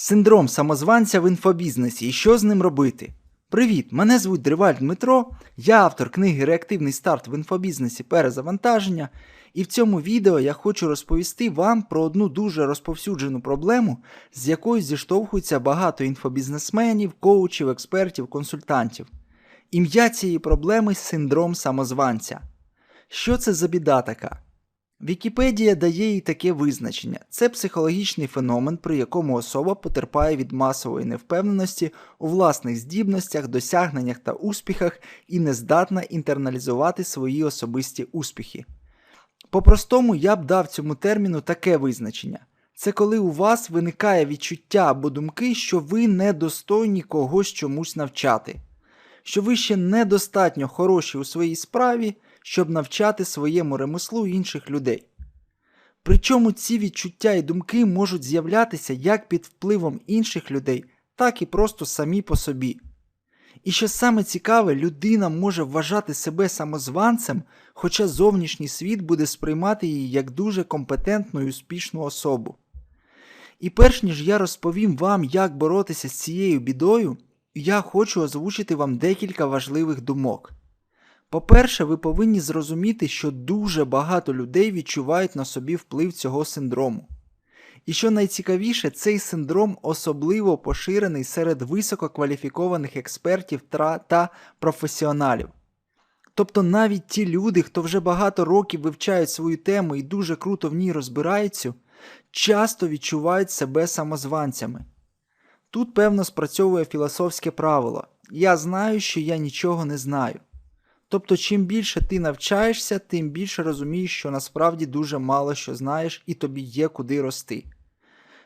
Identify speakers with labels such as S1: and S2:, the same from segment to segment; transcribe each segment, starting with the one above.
S1: Синдром самозванця в інфобізнесі і що з ним робити? Привіт! Мене звуть Дриваль Дмитро, я автор книги Реактивний старт в інфобізнесі перезавантаження, і в цьому відео я хочу розповісти вам про одну дуже розповсюджену проблему, з якою зіштовхується багато інфобізнесменів, коучів, експертів, консультантів. Ім'я цієї проблеми синдром самозванця. Що це за біда така? Вікіпедія дає їй таке визначення: це психологічний феномен, при якому особа потерпає від масової невпевненості у власних здібностях, досягненнях та успіхах і не здатна інтерналізувати свої особисті успіхи. По-простому я б дав цьому терміну таке визначення: це коли у вас виникає відчуття або думки, що ви недостойні когось чомусь навчати, що ви ще недостатньо хороші у своїй справі щоб навчати своєму ремеслу інших людей. Причому ці відчуття і думки можуть з'являтися як під впливом інших людей, так і просто самі по собі. І що саме цікаве, людина може вважати себе самозванцем, хоча зовнішній світ буде сприймати її як дуже компетентну і успішну особу. І перш ніж я розповім вам, як боротися з цією бідою, я хочу озвучити вам декілька важливих думок. По-перше, ви повинні зрозуміти, що дуже багато людей відчувають на собі вплив цього синдрому. І що найцікавіше, цей синдром особливо поширений серед висококваліфікованих експертів та професіоналів. Тобто навіть ті люди, хто вже багато років вивчають свою тему і дуже круто в ній розбираються, часто відчувають себе самозванцями. Тут, певно, спрацьовує філософське правило я знаю, що я нічого не знаю. Тобто, чим більше ти навчаєшся, тим більше розумієш, що насправді дуже мало що знаєш і тобі є куди рости.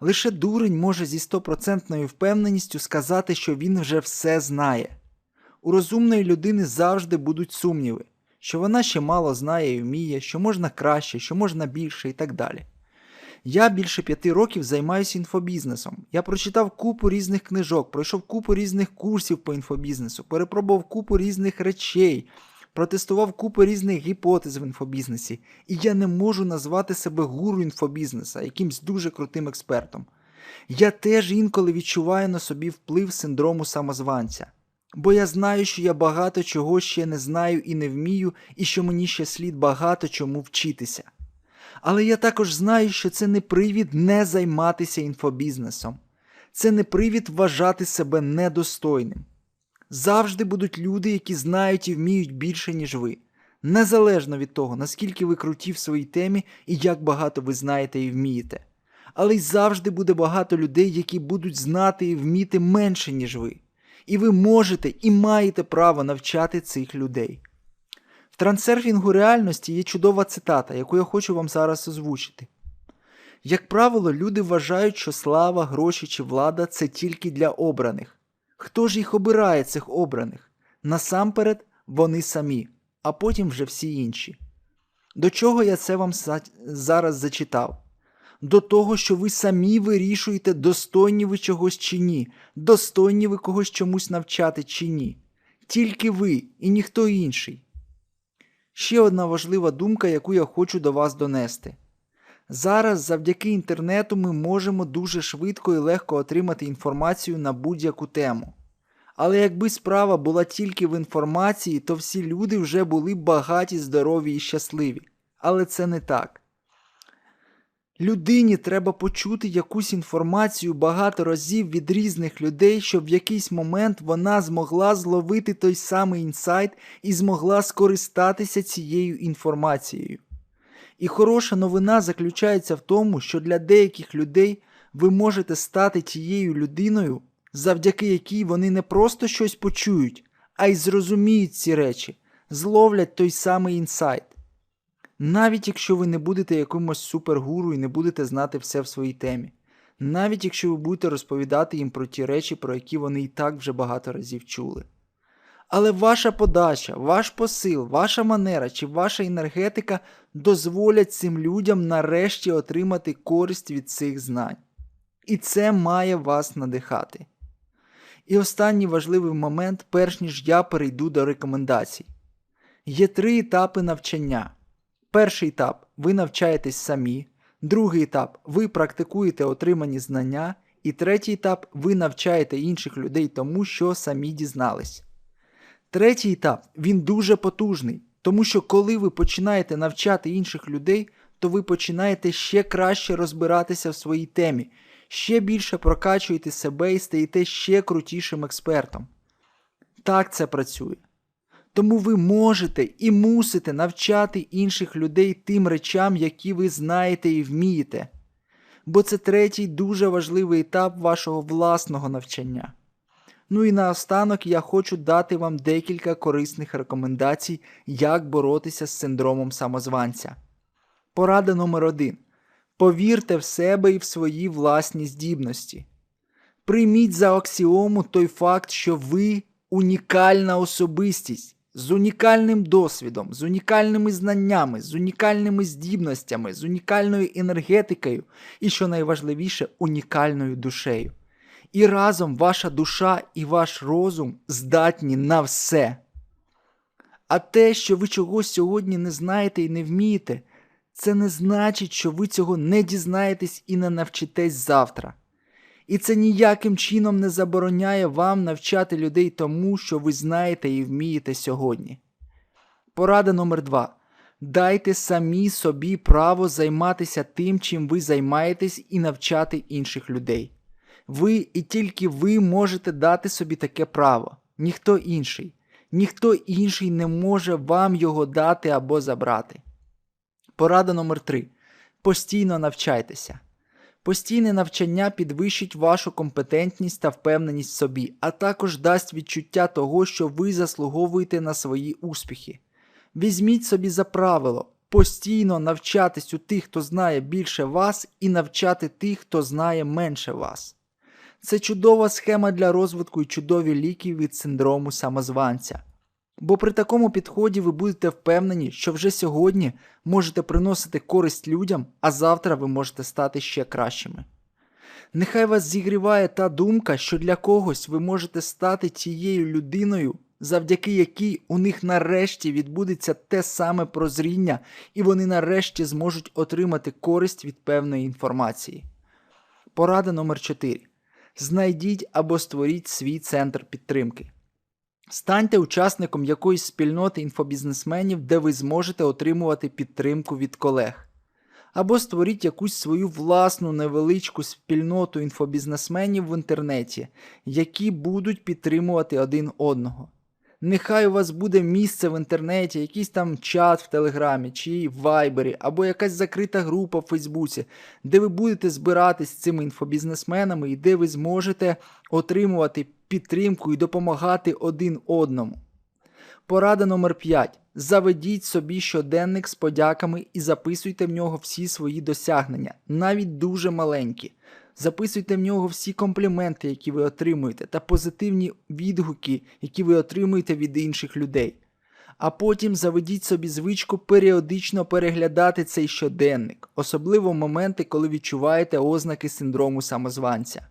S1: Лише дурень може зі стопроцентною впевненістю сказати, що він вже все знає. У розумної людини завжди будуть сумніви, що вона ще мало знає і вміє, що можна краще, що можна більше і так далі. Я більше п'яти років займаюся інфобізнесом. Я прочитав купу різних книжок, пройшов купу різних курсів по інфобізнесу, перепробував купу різних речей, протестував купу різних гіпотез в інфобізнесі, і я не можу назвати себе гуру інфобізнеса, якимсь дуже крутим експертом. Я теж інколи відчуваю на собі вплив синдрому самозванця. Бо я знаю, що я багато чого ще не знаю і не вмію, і що мені ще слід багато чому вчитися. Але я також знаю, що це не привід не займатися інфобізнесом, це не привід вважати себе недостойним. Завжди будуть люди, які знають і вміють більше, ніж ви, незалежно від того, наскільки ви круті в своїй темі і як багато ви знаєте і вмієте. Але й завжди буде багато людей, які будуть знати і вміти менше, ніж ви. І ви можете і маєте право навчати цих людей. В трансерфінгу реальності є чудова цитата, яку я хочу вам зараз озвучити. Як правило, люди вважають, що слава, гроші чи влада це тільки для обраних. Хто ж їх обирає, цих обраних? Насамперед, вони самі, а потім вже всі інші. До чого я це вам зараз зачитав? До того, що ви самі вирішуєте, достойні ви чогось чи ні, достойні ви когось чомусь навчати чи ні. Тільки ви і ніхто інший. Ще одна важлива думка, яку я хочу до вас донести. Зараз завдяки інтернету ми можемо дуже швидко і легко отримати інформацію на будь-яку тему. Але якби справа була тільки в інформації, то всі люди вже були багаті, здорові і щасливі. Але це не так. Людині треба почути якусь інформацію багато разів від різних людей, щоб в якийсь момент вона змогла зловити той самий інсайт і змогла скористатися цією інформацією. І хороша новина заключається в тому, що для деяких людей ви можете стати тією людиною, завдяки якій вони не просто щось почують, а й зрозуміють ці речі, зловлять той самий інсайт. Навіть якщо ви не будете якимось супергуру і не будете знати все в своїй темі, навіть якщо ви будете розповідати їм про ті речі, про які вони і так вже багато разів чули. Але ваша подача, ваш посил, ваша манера чи ваша енергетика дозволять цим людям нарешті отримати користь від цих знань. І це має вас надихати. І останній важливий момент, перш ніж я перейду до рекомендацій. Є три етапи навчання. Перший етап ви навчаєтесь самі, другий етап ви практикуєте отримані знання, І третій етап ви навчаєте інших людей тому, що самі дізнались. Третій етап він дуже потужний, тому що коли ви починаєте навчати інших людей, то ви починаєте ще краще розбиратися в своїй темі, ще більше прокачуєте себе і стаєте ще крутішим експертом. Так це працює. Тому ви можете і мусите навчати інших людей тим речам, які ви знаєте і вмієте. Бо це третій дуже важливий етап вашого власного навчання. Ну і наостанок я хочу дати вам декілька корисних рекомендацій, як боротися з синдромом самозванця. Порада номер один. Повірте в себе і в свої власні здібності. Прийміть за аксіому той факт, що ви унікальна особистість з унікальним досвідом, з унікальними знаннями, з унікальними здібностями, з унікальною енергетикою і, що найважливіше, унікальною душею. І разом ваша душа і ваш розум здатні на все. А те, що ви чогось сьогодні не знаєте і не вмієте, це не значить, що ви цього не дізнаєтесь і не навчитесь завтра. І це ніяким чином не забороняє вам навчати людей тому, що ви знаєте і вмієте сьогодні. Порада номер два. Дайте самі собі право займатися тим, чим ви займаєтесь, і навчати інших людей. Ви і тільки ви можете дати собі таке право, ніхто інший. Ніхто інший не може вам його дати або забрати. Порада номер 3 Постійно навчайтеся. Постійне навчання підвищить вашу компетентність та впевненість в собі, а також дасть відчуття того, що ви заслуговуєте на свої успіхи. Візьміть собі за правило постійно навчатись у тих, хто знає більше вас, і навчати тих, хто знає менше вас. Це чудова схема для розвитку і чудові ліки від синдрому самозванця. Бо при такому підході ви будете впевнені, що вже сьогодні можете приносити користь людям, а завтра ви можете стати ще кращими. Нехай вас зігріває та думка, що для когось ви можете стати тією людиною, завдяки якій у них нарешті відбудеться те саме прозріння, і вони нарешті зможуть отримати користь від певної інформації. Порада номер 4 Знайдіть або створіть свій центр підтримки. Станьте учасником якоїсь спільноти інфобізнесменів, де ви зможете отримувати підтримку від колег. Або створіть якусь свою власну невеличку спільноту інфобізнесменів в інтернеті, які будуть підтримувати один одного. Нехай у вас буде місце в інтернеті, якийсь там чат в Телеграмі чи в Вайбері, або якась закрита група в Фейсбуці, де ви будете збиратись з цими інфобізнесменами і де ви зможете отримувати підтримку і допомагати один одному. Порада номер 5. Заведіть собі щоденник з подяками і записуйте в нього всі свої досягнення, навіть дуже маленькі. Записуйте в нього всі компліменти, які ви отримуєте, та позитивні відгуки, які ви отримуєте від інших людей. А потім заведіть собі звичку періодично переглядати цей щоденник, особливо в моменти, коли відчуваєте ознаки синдрому самозванця.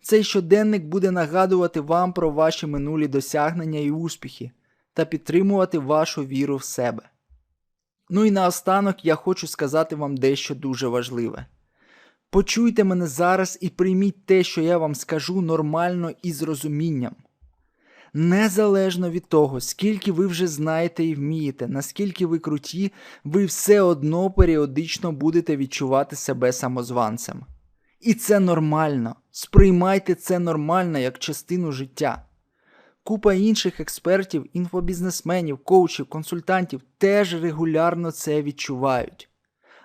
S1: Цей щоденник буде нагадувати вам про ваші минулі досягнення і успіхи та підтримувати вашу віру в себе. Ну і наостанок я хочу сказати вам дещо дуже важливе. Почуйте мене зараз і прийміть те, що я вам скажу нормально і з розумінням. Незалежно від того, скільки ви вже знаєте і вмієте, наскільки ви круті, ви все одно періодично будете відчувати себе самозванцем. І це нормально. Сприймайте це нормально як частину життя. Купа інших експертів, інфобізнесменів, коучів, консультантів теж регулярно це відчувають.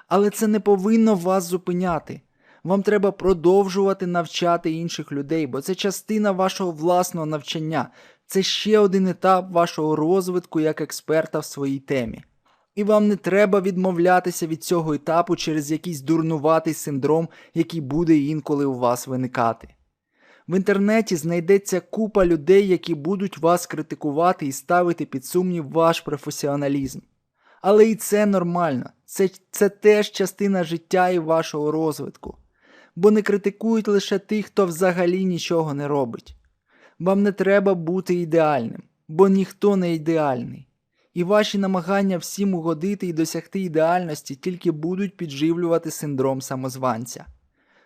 S1: Але це не повинно вас зупиняти. Вам треба продовжувати навчати інших людей, бо це частина вашого власного навчання, це ще один етап вашого розвитку як експерта в своїй темі. І вам не треба відмовлятися від цього етапу через якийсь дурнуватий синдром, який буде інколи у вас виникати. В інтернеті знайдеться купа людей, які будуть вас критикувати і ставити під сумнів ваш професіоналізм. Але і це нормально, це, це теж частина життя і вашого розвитку. Бо не критикують лише тих, хто взагалі нічого не робить. Вам не треба бути ідеальним, бо ніхто не ідеальний. І ваші намагання всім угодити і досягти ідеальності тільки будуть підживлювати синдром самозванця.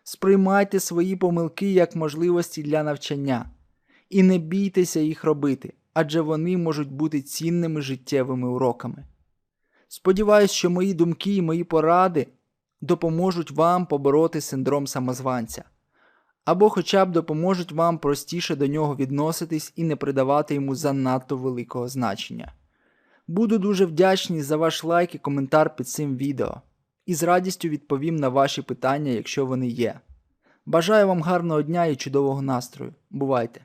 S1: Сприймайте свої помилки як можливості для навчання і не бійтеся їх робити, адже вони можуть бути цінними життєвими уроками. Сподіваюсь, що мої думки і мої поради допоможуть вам побороти синдром самозванця, або хоча б допоможуть вам простіше до нього відноситись і не придавати йому занадто великого значення. Буду дуже вдячний за ваш лайк і коментар під цим відео, і з радістю відповім на ваші питання, якщо вони є. Бажаю вам гарного дня і чудового настрою. Бувайте!